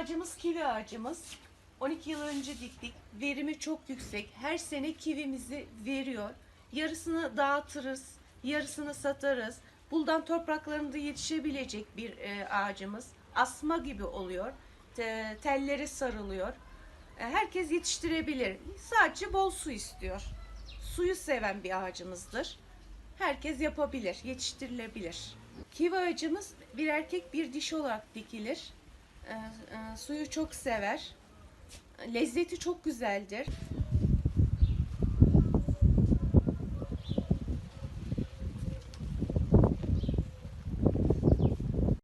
ağacımız kivi ağacımız. 12 yıl önce diktik. Verimi çok yüksek. Her sene kivimizi veriyor. Yarısını dağıtırız, yarısını satarız. Buldan topraklarında yetişebilecek bir e, ağacımız. Asma gibi oluyor. Te- telleri sarılıyor. E, herkes yetiştirebilir. Sadece bol su istiyor. Suyu seven bir ağacımızdır. Herkes yapabilir, yetiştirilebilir. Kivi ağacımız bir erkek bir dişi olarak dikilir. E, e, suyu çok sever. Lezzeti çok güzeldir.